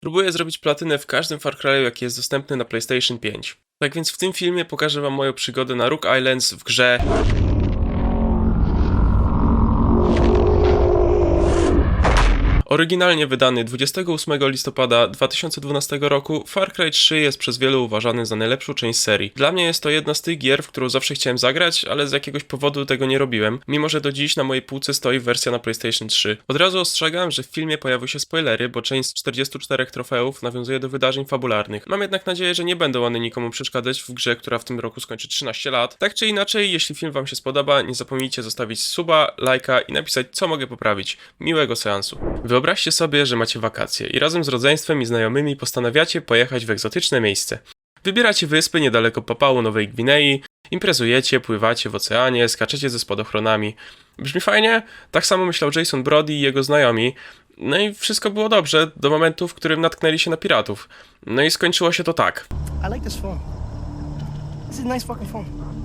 Próbuję zrobić platynę w każdym Far Cry'u, jaki jest dostępny na PlayStation 5. Tak więc w tym filmie pokażę wam moją przygodę na Rook Islands w grze Oryginalnie wydany 28 listopada 2012 roku, Far Cry 3 jest przez wielu uważany za najlepszą część serii. Dla mnie jest to jedna z tych gier, w którą zawsze chciałem zagrać, ale z jakiegoś powodu tego nie robiłem, mimo że do dziś na mojej półce stoi wersja na PlayStation 3. Od razu ostrzegam, że w filmie pojawią się spoilery, bo część z 44 trofeów nawiązuje do wydarzeń fabularnych. Mam jednak nadzieję, że nie będą one nikomu przeszkadzać w grze, która w tym roku skończy 13 lat. Tak czy inaczej, jeśli film wam się spodoba, nie zapomnijcie zostawić suba, lajka i napisać co mogę poprawić. Miłego seansu. Wyobraźcie sobie, że macie wakacje i razem z rodzeństwem i znajomymi postanawiacie pojechać w egzotyczne miejsce. Wybieracie wyspy niedaleko Papału Nowej Gwinei, imprezujecie, pływacie w oceanie, skaczecie ze spadochronami. Brzmi fajnie? Tak samo myślał Jason Brody i jego znajomi. No i wszystko było dobrze do momentu, w którym natknęli się na piratów. No i skończyło się to tak. I like this phone. This is nice fucking phone.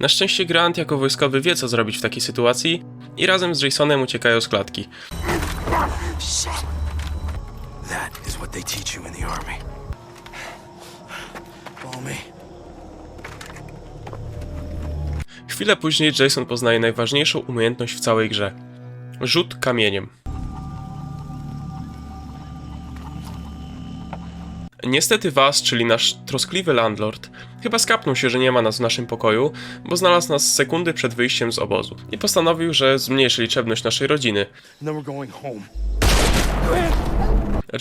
Na szczęście Grant jako wojskowy wie co zrobić w takiej sytuacji i razem z Jasonem uciekają z klatki. Chwilę później Jason poznaje najważniejszą umiejętność w całej grze. Rzut kamieniem. Niestety Was, czyli nasz troskliwy landlord, chyba skapnął się, że nie ma nas w naszym pokoju, bo znalazł nas sekundy przed wyjściem z obozu i postanowił, że zmniejszy liczebność naszej rodziny.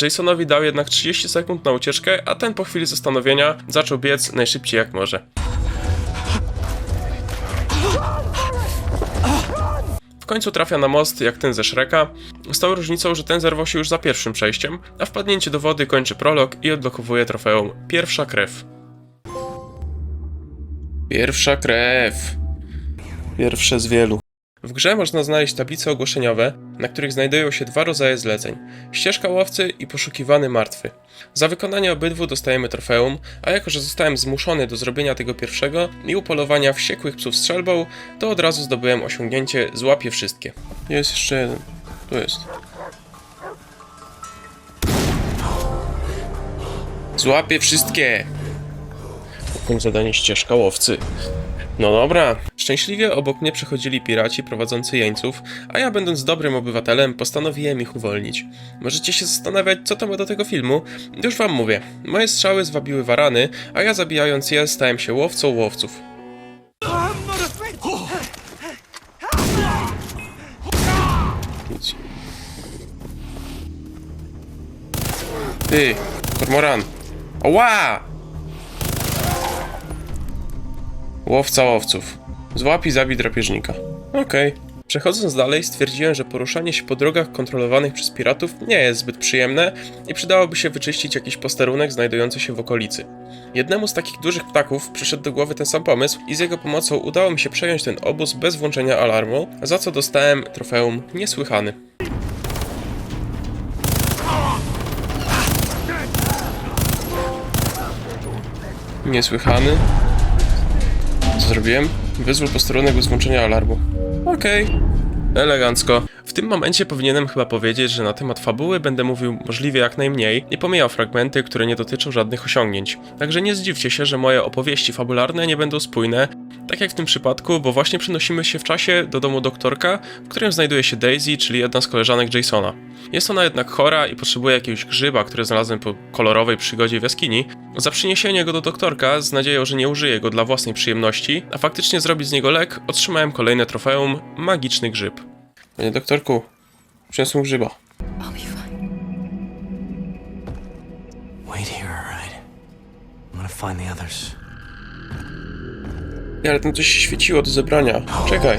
Jasonowi dał jednak 30 sekund na ucieczkę, a ten po chwili zastanowienia zaczął biec najszybciej jak może. W końcu trafia na most jak ten ze Shreka, z tą różnicą, że ten zerwał się już za pierwszym przejściem, a wpadnięcie do wody kończy prolog i odblokowuje trofeum Pierwsza krew. Pierwsza krew. Pierwsze z wielu. W grze można znaleźć tablice ogłoszeniowe, na których znajdują się dwa rodzaje zleceń: ścieżka łowcy i poszukiwany martwy. Za wykonanie obydwu dostajemy trofeum, a jako że zostałem zmuszony do zrobienia tego pierwszego i upolowania wściekłych psów strzelbą, to od razu zdobyłem osiągnięcie złapię wszystkie. Jest jeszcze jeden. Tu jest. Złapię wszystkie! Punkt zadanie ścieżka łowcy. No dobra. Szczęśliwie obok mnie przechodzili piraci prowadzący jeńców, a ja będąc dobrym obywatelem postanowiłem ich uwolnić. Możecie się zastanawiać, co to ma do tego filmu? Już wam mówię. Moje strzały zwabiły warany, a ja zabijając je stałem się łowcą łowców. Ty, kormoran. Oła! Łowca łowców. Złap i zabij drapieżnika. Okej. Przechodząc dalej, stwierdziłem, że poruszanie się po drogach kontrolowanych przez piratów nie jest zbyt przyjemne i przydałoby się wyczyścić jakiś posterunek znajdujący się w okolicy. Jednemu z takich dużych ptaków przyszedł do głowy ten sam pomysł i z jego pomocą udało mi się przejąć ten obóz bez włączenia alarmu, za co dostałem trofeum niesłychany. Niesłychany. Co zrobiłem? Wyzwól posterunek bez włączenia alarmu. Okej. Elegancko. W tym momencie powinienem chyba powiedzieć, że na temat fabuły będę mówił możliwie jak najmniej i pomijał fragmenty, które nie dotyczą żadnych osiągnięć. Także nie zdziwcie się, że moje opowieści fabularne nie będą spójne, tak jak w tym przypadku, bo właśnie przenosimy się w czasie do domu doktorka, w którym znajduje się Daisy, czyli jedna z koleżanek Jasona. Jest ona jednak chora i potrzebuje jakiegoś grzyba, który znalazłem po kolorowej przygodzie w jaskini. Za przyniesienie go do doktorka, z nadzieją, że nie użyje go dla własnej przyjemności, a faktycznie zrobić z niego lek, otrzymałem kolejne trofeum magiczny grzyb. Panie doktorku, przyniosłem grzyba. I'll be fine. Wait here, alright? I'm gonna find the others. Nie, ale tam coś się świeciło do zebrania. Czekaj.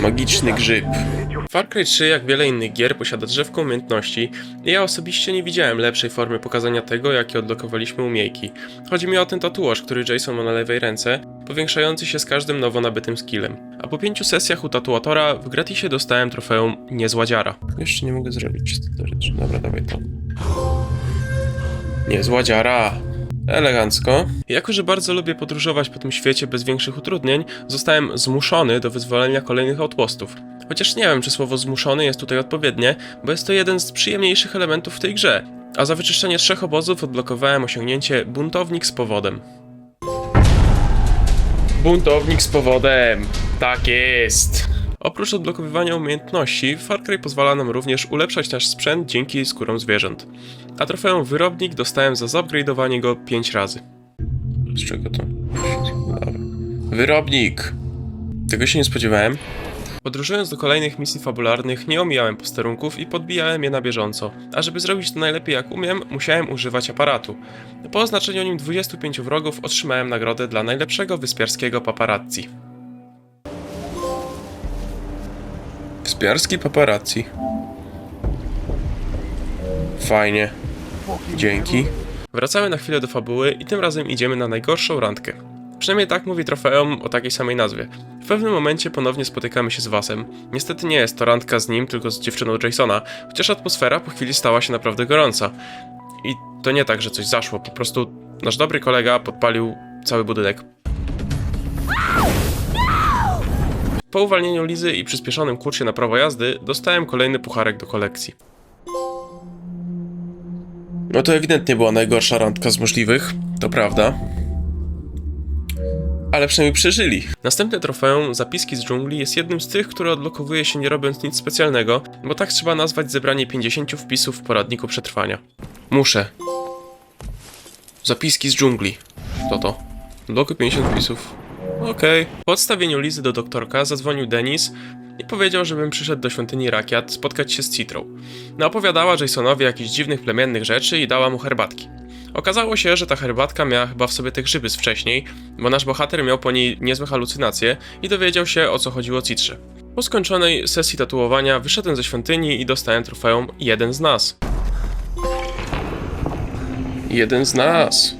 Magiczny grzyb. Far Cry 3, jak wiele innych gier, posiada drzewko umiejętności i ja osobiście nie widziałem lepszej formy pokazania tego, jakie odblokowaliśmy umiejki. Chodzi mi o ten tatuaż, który Jason ma na lewej ręce, powiększający się z każdym nowo nabytym skillem. A po pięciu sesjach u tatuatora w gratisie dostałem trofeum Niezładziara. Jeszcze nie mogę zrobić czysto rzeczy. Dobra, dawaj to. Niezładziara! Elegancko. Jako, że bardzo lubię podróżować po tym świecie bez większych utrudnień, zostałem zmuszony do wyzwolenia kolejnych outpostów. Chociaż nie wiem, czy słowo zmuszony jest tutaj odpowiednie, bo jest to jeden z przyjemniejszych elementów w tej grze. A za wyczyszczenie trzech obozów odblokowałem osiągnięcie Buntownik z powodem. Buntownik z powodem! Tak jest! Oprócz odblokowywania umiejętności, Far Cry pozwala nam również ulepszać nasz sprzęt dzięki skórom zwierząt. A trofeum Wyrobnik dostałem za zupgrade'owanie go 5 razy. Z czego to? Dobra. Wyrobnik! Tego się nie spodziewałem. Podróżując do kolejnych misji fabularnych, nie omijałem posterunków i podbijałem je na bieżąco. A żeby zrobić to najlepiej jak umiem, musiałem używać aparatu. Po oznaczeniu nim 25 wrogów otrzymałem nagrodę dla najlepszego wyspiarskiego paparazzi. Wyspiarski paparazzi. Fajnie. Dzięki. Wracamy na chwilę do fabuły i tym razem idziemy na najgorszą randkę. Przynajmniej tak mówi trofeum o takiej samej nazwie. W pewnym momencie ponownie spotykamy się z Wasem. Niestety nie jest to randka z nim, tylko z dziewczyną Jasona, chociaż atmosfera po chwili stała się naprawdę gorąca. I to nie tak, że coś zaszło, po prostu nasz dobry kolega podpalił cały budynek. Po uwalnieniu Lizy i przyspieszonym kursie na prawo jazdy dostałem kolejny pucharek do kolekcji. No to ewidentnie była najgorsza randka z możliwych, to prawda. Ale przynajmniej przeżyli. Następne trofeum, Zapiski z dżungli, jest jednym z tych, które odblokowuje się nie robiąc nic specjalnego, bo tak trzeba nazwać zebranie 50 wpisów w poradniku przetrwania. Muszę. Zapiski z dżungli. To to. Bloku 50 wpisów. Okej. Po odstawieniu Lizy do doktorka zadzwonił Denis i powiedział, żebym przyszedł do świątyni Rakiat spotkać się z Citrą. No opowiadała Jasonowi jakichś dziwnych plemiennych rzeczy i dała mu herbatki. Okazało się, że ta herbatka miała chyba w sobie te grzyby z wcześniej, bo nasz bohater miał po niej niezłe halucynacje i dowiedział się o co chodziło Citrze. Po skończonej sesji tatuowania wyszedłem ze świątyni i dostałem trofeum jeden z nas. Jeden z nas.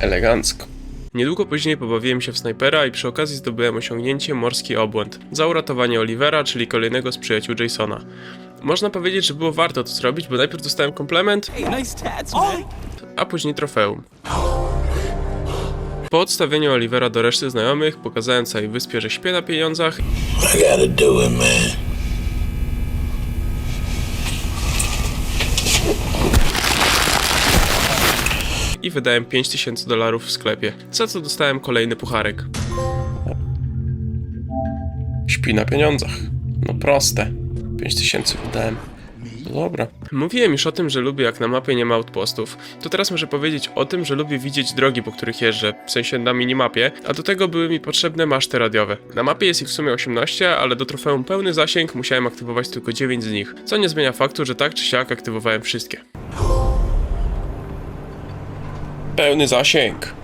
Elegancko. Niedługo później pobawiłem się w snajpera i przy okazji zdobyłem osiągnięcie Morski Obłęd za uratowanie Olivera, czyli kolejnego z przyjaciół Jasona. Można powiedzieć, że było warto to zrobić, bo najpierw dostałem komplement, a później trofeum. Po odstawieniu Olivera do reszty znajomych, pokazałem całej wyspie, że śpię na pieniądzach I gotta do it, man. I wydałem 5000 dolarów w sklepie, za co dostałem kolejny pucharek. Śpi na pieniądzach. No proste. 5000 wydałem. No dobra. Mówiłem już o tym, że lubię jak na mapie nie ma outpostów. To teraz muszę powiedzieć o tym, że lubię widzieć drogi, po których jeżdżę, w sensie na minimapie, a do tego były mi potrzebne maszty radiowe. Na mapie jest ich w sumie 18, ale do trofeum pełny zasięg musiałem aktywować tylko 9 z nich, co nie zmienia faktu, że tak czy siak aktywowałem wszystkie. Pełny zasięg.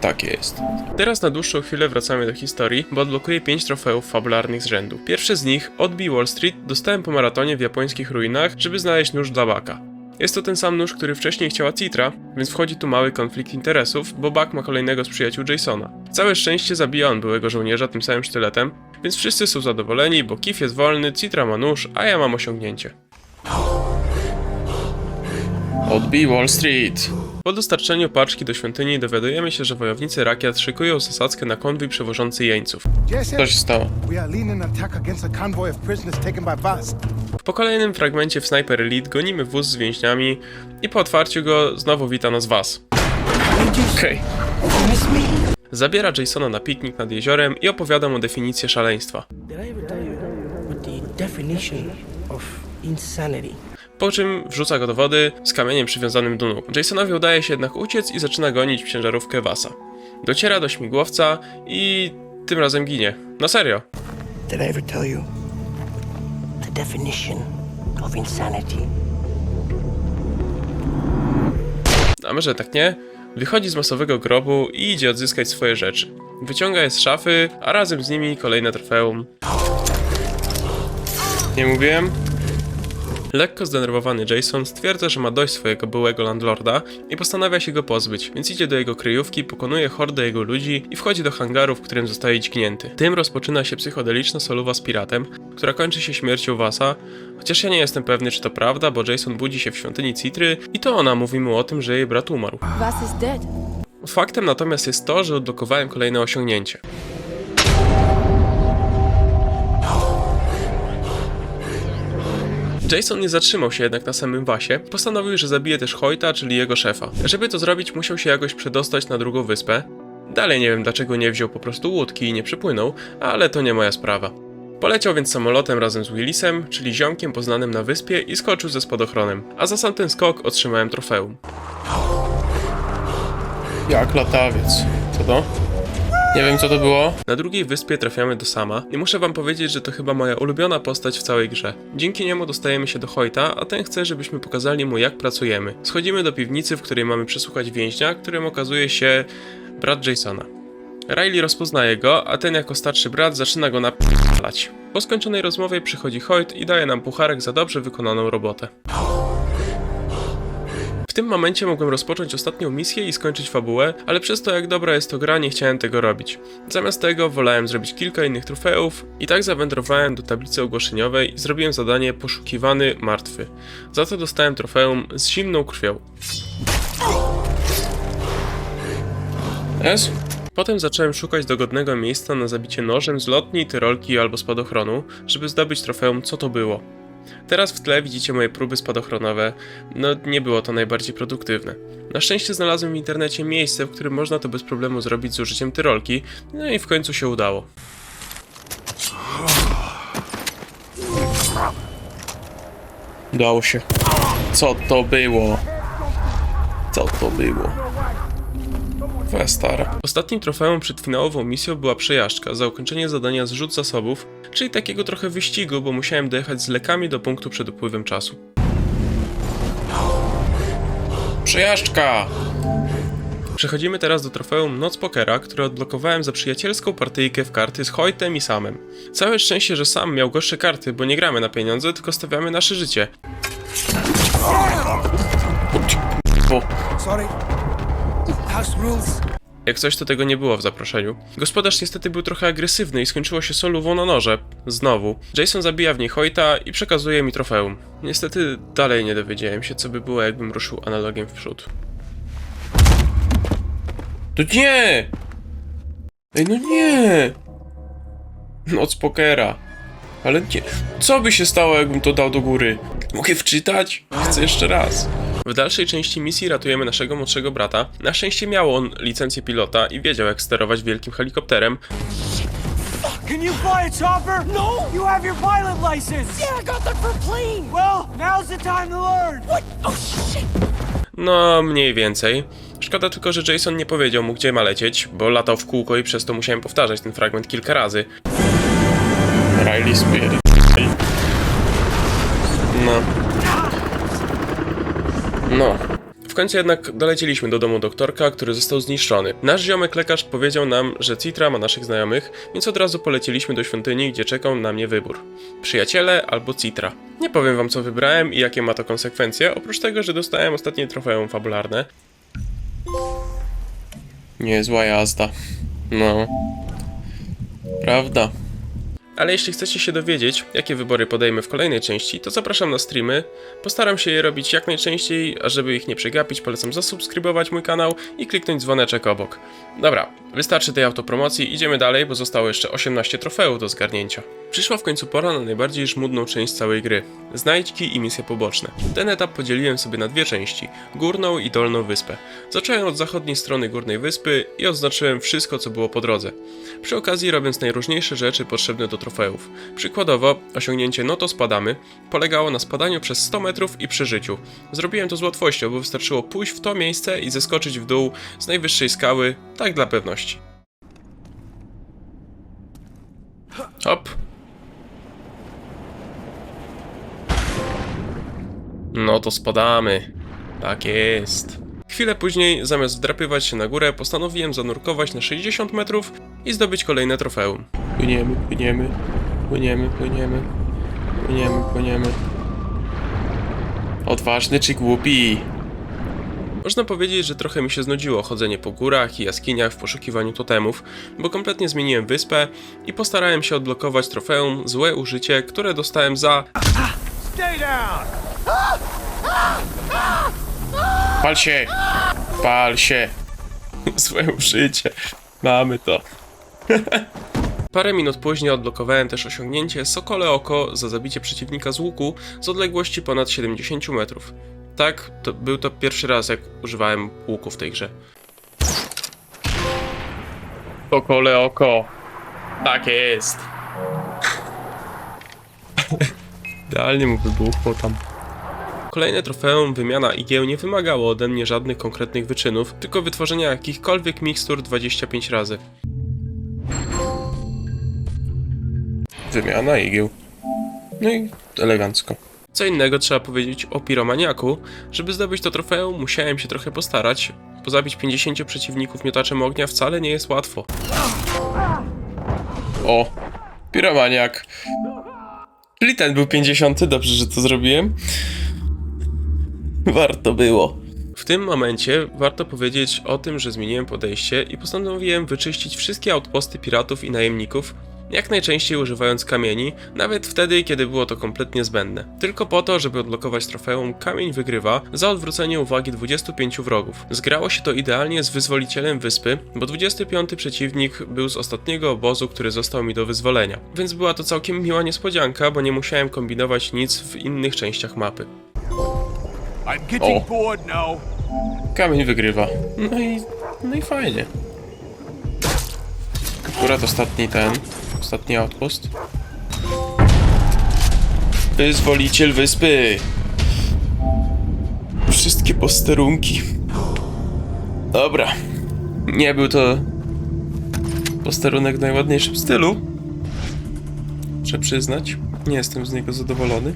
Tak jest. Teraz na dłuższą chwilę wracamy do historii, bo odblokuję 5 trofeów fabularnych z rzędu. Pierwszy z nich, Odbij Wall Street, dostałem po maratonie w japońskich ruinach, żeby znaleźć nóż dla Baka. Jest to ten sam nóż, który wcześniej chciała Citra, więc wchodzi tu mały konflikt interesów, bo Buck ma kolejnego z przyjaciół Jasona. Całe szczęście zabija on byłego żołnierza tym samym sztyletem, więc wszyscy są zadowoleni, bo Kif jest wolny, Citra ma nóż, a ja mam osiągnięcie. Odbij Wall Street! Po dostarczeniu paczki do świątyni dowiadujemy się, że wojownicy Rakiat szykują zasadzkę na konwój przewożący jeńców. Co się stało? Po kolejnym fragmencie w Sniper Elite gonimy wóz z więźniami i po otwarciu go znowu wita nas Was. Okej. Zabiera Jasona na piknik nad jeziorem i opowiada mu definicję szaleństwa. Did I ever tell you what the definition of insanity? Po czym wrzuca go do wody z kamieniem przywiązanym do nóg. Jasonowi udaje się jednak uciec i zaczyna gonić ciężarówkę Vasa. Dociera do śmigłowca i tym razem ginie. Na serio. Did I ever tell you the definition of insanity? A może tak nie? Wychodzi z masowego grobu i idzie odzyskać swoje rzeczy. Wyciąga je z szafy, a razem z nimi kolejne trofeum. Nie mówiłem? Lekko zdenerwowany Jason stwierdza, że ma dość swojego byłego landlorda i postanawia się go pozbyć, więc idzie do jego kryjówki, pokonuje hordę jego ludzi i wchodzi do hangaru, w którym zostaje dźgnięty. Tym rozpoczyna się psychodeliczna soluwa z piratem, która kończy się śmiercią Vasa, chociaż ja nie jestem pewny, czy to prawda, bo Jason budzi się w świątyni Citry i to ona mówi mu o tym, że jej brat umarł. Vas is dead. Faktem natomiast jest to, że odblokowałem kolejne osiągnięcie. Jason nie zatrzymał się jednak na samym wasie, postanowił, że zabije też Hoyta, czyli jego szefa. Żeby to zrobić, musiał się jakoś przedostać na drugą wyspę. Dalej nie wiem, dlaczego nie wziął po prostu łódki i nie przypłynął, ale to nie moja sprawa. Poleciał więc samolotem razem z Willisem, czyli ziomkiem poznanym na wyspie i skoczył ze spadochronem, a za sam ten skok otrzymałem trofeum. Jak latawiec. Co to? Nie wiem co to było. Na drugiej wyspie trafiamy do Sama i muszę wam powiedzieć, że to chyba moja ulubiona postać w całej grze. Dzięki niemu dostajemy się do Hoyta, a ten chce, żebyśmy pokazali mu jak pracujemy. Schodzimy do piwnicy, w której mamy przesłuchać więźnia, którym okazuje się brat Jasona. Riley rozpoznaje go, a ten jako starszy brat zaczyna go napalać. Po skończonej rozmowie przychodzi Hoyt i daje nam pucharek za dobrze wykonaną robotę. Tym momencie mogłem rozpocząć ostatnią misję i skończyć fabułę, ale przez to jak dobra jest to gra nie chciałem tego robić. Zamiast tego wolałem zrobić kilka innych trofeów i tak zawędrowałem do tablicy ogłoszeniowej i zrobiłem zadanie poszukiwany martwy. Za to dostałem trofeum z zimną krwią. Jest? Potem zacząłem szukać dogodnego miejsca na zabicie nożem z lotni, tyrolki albo spadochronu, żeby zdobyć trofeum co to było. Teraz w tle widzicie moje próby spadochronowe. No, nie było to najbardziej produktywne. Na szczęście znalazłem w internecie miejsce, w którym można to bez problemu zrobić z użyciem tyrolki, no i w końcu się udało. Udało się. Co to było? Co to było? Twoja stara. Ostatnim trofeum przed finałową misją była przejażdżka za ukończenie zadania zrzut zasobów, czyli takiego trochę wyścigu, bo musiałem dojechać z lekami do punktu przed upływem czasu. Przejażdżka! Przechodzimy teraz do trofeum Noc Pokera, które odblokowałem za przyjacielską partyjkę w karty z Hoytem i Samem. Całe szczęście, że Sam miał gorsze karty, bo nie gramy na pieniądze, tylko stawiamy nasze życie. Sorry. House rules. Jak coś, to tego nie było w zaproszeniu. Gospodarz niestety był trochę agresywny i skończyło się solówą na noże. Znowu. Jason zabija w niej Hoyta i przekazuje mi trofeum. Niestety dalej nie dowiedziałem się, co by było, jakbym ruszył analogiem w przód. To nie! Ej, no nie! Noc pokera. Ale nie. Co by się stało, jakbym to dał do góry? Mogę wczytać? Chcę jeszcze raz. W dalszej części misji ratujemy naszego młodszego brata. Na szczęście miał on licencję pilota i wiedział, jak sterować wielkim helikopterem. Can you fly a chopper? No! You have your pilot license! Yeah, I got that plane. Well, now's the time to learn! What? Oh shit. No, mniej więcej. Szkoda tylko, że Jason nie powiedział mu, gdzie ma lecieć, bo latał w kółko i przez to musiałem powtarzać ten fragment kilka razy. Riley Spirit. No. No. W końcu jednak dolecieliśmy do domu doktorka, który został zniszczony. Nasz ziomek lekarz powiedział nam, że Citra ma naszych znajomych, więc od razu polecieliśmy do świątyni, gdzie czekał na mnie wybór. Przyjaciele albo Citra. Nie powiem wam co wybrałem i jakie ma to konsekwencje, oprócz tego, że dostałem ostatnie trofeum fabularne. Niezła jazda. No. Prawda. Ale jeśli chcecie się dowiedzieć, jakie wybory podejmę w kolejnej części, to zapraszam na streamy. Postaram się je robić jak najczęściej, a żeby ich nie przegapić, polecam zasubskrybować mój kanał i kliknąć dzwoneczek obok. Dobra, wystarczy tej autopromocji, idziemy dalej, bo zostało jeszcze 18 trofeów do zgarnięcia. Przyszła w końcu pora na najbardziej żmudną część całej gry. Znajdźki i misje poboczne. Ten etap podzieliłem sobie na dwie części, górną i dolną wyspę. Zacząłem od zachodniej strony górnej wyspy i oznaczyłem wszystko, co było po drodze. Przy okazji robiąc najróżniejsze rzeczy potrzebne do trofeów. Przykładowo, osiągnięcie no to spadamy polegało na spadaniu przez 100 metrów i przeżyciu. Zrobiłem to z łatwością, bo wystarczyło pójść w to miejsce i zeskoczyć w dół z najwyższej skały, tak dla pewności. Hop. No to spadamy. Tak jest. Chwilę później, zamiast wdrapywać się na górę, postanowiłem zanurkować na 60 metrów i zdobyć kolejne trofeum. Płyniemy, płyniemy, płyniemy, płyniemy, płyniemy, płyniemy. Odważny czy głupi? Można powiedzieć, że trochę mi się znudziło chodzenie po górach i jaskiniach w poszukiwaniu totemów, bo kompletnie zmieniłem wyspę i postarałem się odblokować trofeum Złe Użycie, które dostałem za... Stay down! Pal się! Pal się! Złe użycie. Mamy to. Parę minut później odblokowałem też osiągnięcie Sokole Oko za zabicie przeciwnika z łuku z odległości ponad 70 metrów. Tak, to był to pierwszy raz, jak używałem łuku w tej grze. Sokole Oko. Tak jest. Idealnie mu wybuchło tam. Kolejne trofeum wymiana igieł nie wymagało ode mnie żadnych konkretnych wyczynów, tylko wytworzenia jakichkolwiek mikstur 25 razy. Wymiana igieł. No i elegancko. Co innego trzeba powiedzieć o piromaniaku. Żeby zdobyć to trofeum, musiałem się trochę postarać, bo zabić 50 przeciwników miotaczem ognia wcale nie jest łatwo. O, piromaniak. Czyli ten był 50, dobrze, że to zrobiłem. Warto było. W tym momencie warto powiedzieć o tym, że zmieniłem podejście i postanowiłem wyczyścić wszystkie outposty piratów i najemników, jak najczęściej używając kamieni, nawet wtedy, kiedy było to kompletnie zbędne. Tylko po to, żeby odblokować trofeum Kamień Wygrywa za odwrócenie uwagi 25 wrogów. Zgrało się to idealnie z wyzwolicielem wyspy, bo 25 przeciwnik był z ostatniego obozu, który został mi do wyzwolenia. Więc była to całkiem miła niespodzianka, bo nie musiałem kombinować nic w innych częściach mapy. I'm getting bored now. Kamień wygrywa. No i, no i fajnie. Akurat ostatni ten, ostatni outpost. Wyzwoliciel wyspy. Wszystkie posterunki. Dobra. Nie był to posterunek w najładniejszym stylu. Muszę przyznać. Nie jestem z niego zadowolony.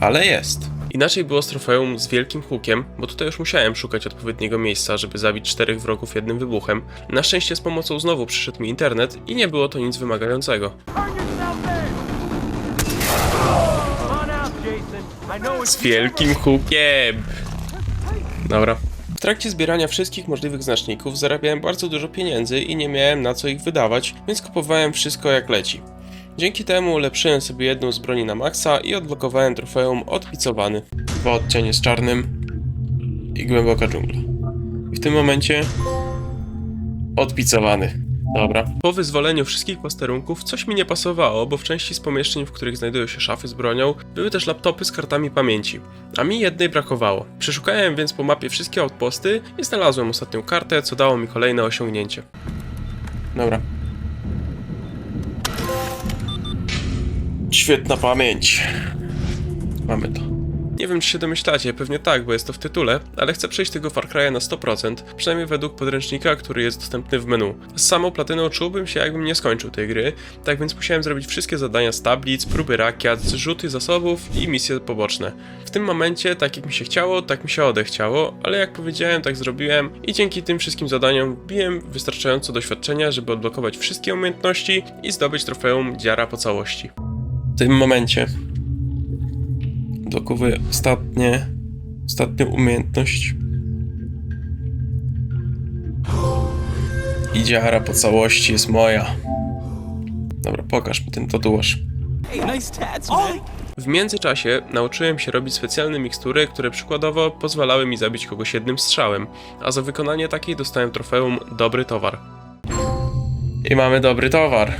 Ale jest. Inaczej było z trofeum z wielkim hukiem, bo tutaj już musiałem szukać odpowiedniego miejsca, żeby zabić czterech wrogów jednym wybuchem. Na szczęście z pomocą znowu przyszedł mi internet i nie było to nic wymagającego. Z wielkim hukiem! Dobra. W trakcie zbierania wszystkich możliwych znaczników zarabiałem bardzo dużo pieniędzy i nie miałem na co ich wydawać, więc kupowałem wszystko jak leci. Dzięki temu ulepszyłem sobie jedną z broni na maksa i odblokowałem trofeum odpicowany. Dwa odcienie z czarnym i głęboka dżungla. I w tym momencie odpicowany. Dobra. Po wyzwoleniu wszystkich posterunków coś mi nie pasowało, bo w części z pomieszczeń, w których znajdują się szafy z bronią, były też laptopy z kartami pamięci, a mi jednej brakowało. Przeszukałem więc po mapie wszystkie outposty i znalazłem ostatnią kartę, co dało mi kolejne osiągnięcie. Dobra. Świetna pamięć. Mamy to. Nie wiem, czy się domyślacie, pewnie tak, bo jest to w tytule, ale chcę przejść tego Far Cry'a na 100%, przynajmniej według podręcznika, który jest dostępny w menu. Z samą platyną czułbym się, jakbym nie skończył tej gry, tak więc musiałem zrobić wszystkie zadania z tablic, próby rakiet, zrzuty zasobów i misje poboczne. W tym momencie, tak jak mi się chciało, tak mi się odechciało, ale jak powiedziałem, tak zrobiłem i dzięki tym wszystkim zadaniom wbiłem wystarczająco doświadczenia, żeby odblokować wszystkie umiejętności i zdobyć trofeum Dziara po całości. W tym momencie Odblokowuję ostatnie, ostatnią umiejętność. I dziara po całości jest moja. Dobra, pokaż mi ten tatuaż. W międzyczasie nauczyłem się robić specjalne mikstury, które przykładowo pozwalały mi zabić kogoś jednym strzałem, a za wykonanie takiej dostałem trofeum Dobry Towar. I mamy dobry towar.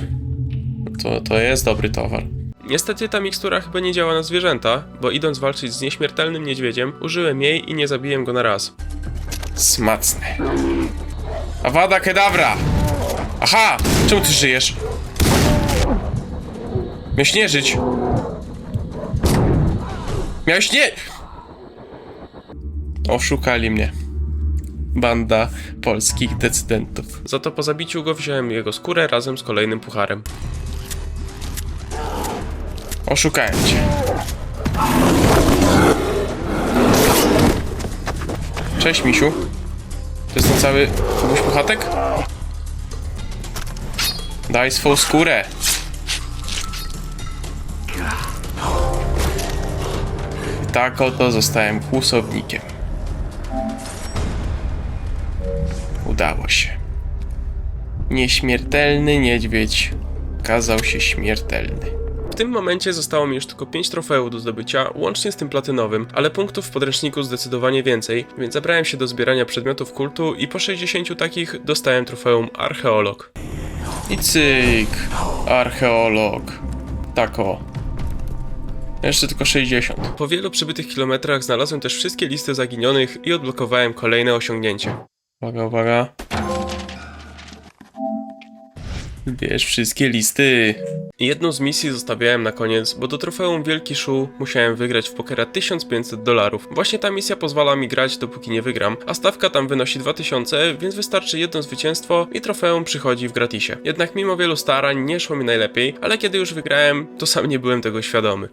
To, to jest dobry towar. Niestety ta mikstura chyba nie działa na zwierzęta, bo idąc walczyć z nieśmiertelnym niedźwiedziem, użyłem jej i nie zabiłem go na raz. Smacny. Awada kedabra! Aha! Czemu ty żyjesz? Miałeś nie żyć. Miałeś nie... Oszukali mnie. Banda polskich decydentów. Za to po zabiciu go wziąłem jego skórę razem z kolejnym pucharem. Oszukałem cię. Cześć, misiu. To jest ten cały kogoś puchatek? Daj swą skórę. I tak oto zostałem kłusownikiem. Udało się. Nieśmiertelny niedźwiedź okazał się śmiertelny. Tym momencie zostało mi już tylko 5 trofeów do zdobycia, łącznie z tym platynowym, ale punktów w podręczniku zdecydowanie więcej, więc zabrałem się do zbierania przedmiotów kultu i po 60 takich dostałem trofeum Archeolog. I cyk. Archeolog. Tako. Jeszcze tylko 60. Po wielu przybytych kilometrach znalazłem też wszystkie listy zaginionych i odblokowałem kolejne osiągnięcie. Uwaga, uwaga. Bierz wszystkie listy. Jedną z misji zostawiałem na koniec, bo do trofeum Wielki Szu musiałem wygrać w pokera 1500 dolarów. Właśnie ta misja pozwala mi grać dopóki nie wygram, a stawka tam wynosi 2000, więc wystarczy jedno zwycięstwo i trofeum przychodzi w gratisie. Jednak mimo wielu starań nie szło mi najlepiej, ale kiedy już wygrałem, to sam nie byłem tego świadomy.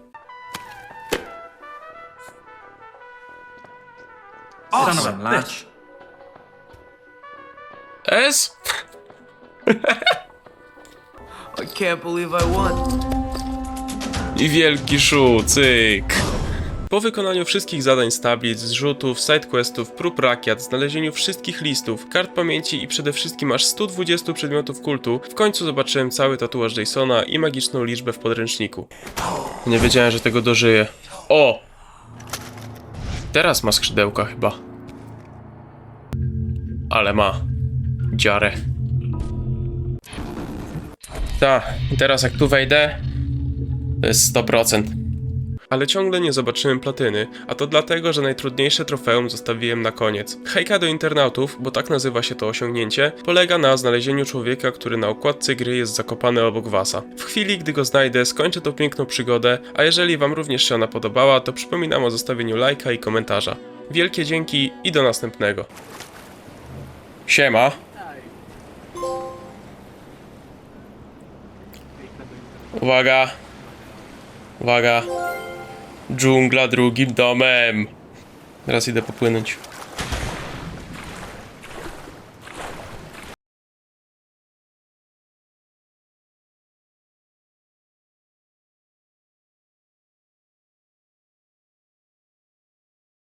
S? I can't believe I won. I wielki szu, cyk. Po wykonaniu wszystkich zadań z tablic, zrzutów, sidequestów, prób rakiet, znalezieniu wszystkich listów, kart pamięci i przede wszystkim aż 120 przedmiotów kultu, w końcu zobaczyłem cały tatuaż Jasona i magiczną liczbę w podręczniku. Nie wiedziałem, że tego dożyję. O! Teraz ma skrzydełka chyba. Ale ma. Dziarę. Ta, i teraz jak tu wejdę, to jest 100%. Ale ciągle nie zobaczyłem platyny, a to dlatego, że najtrudniejsze trofeum zostawiłem na koniec. Hejka do internautów, bo tak nazywa się to osiągnięcie, polega na znalezieniu człowieka, który na okładce gry jest zakopany obok wasa. W chwili, gdy go znajdę, skończę tą piękną przygodę, a jeżeli wam również się ona podobała, to przypominam o zostawieniu lajka i komentarza. Wielkie dzięki i do następnego. Siema. Uwaga. Uwaga. Dżungla drugim domem. Teraz idę popłynąć.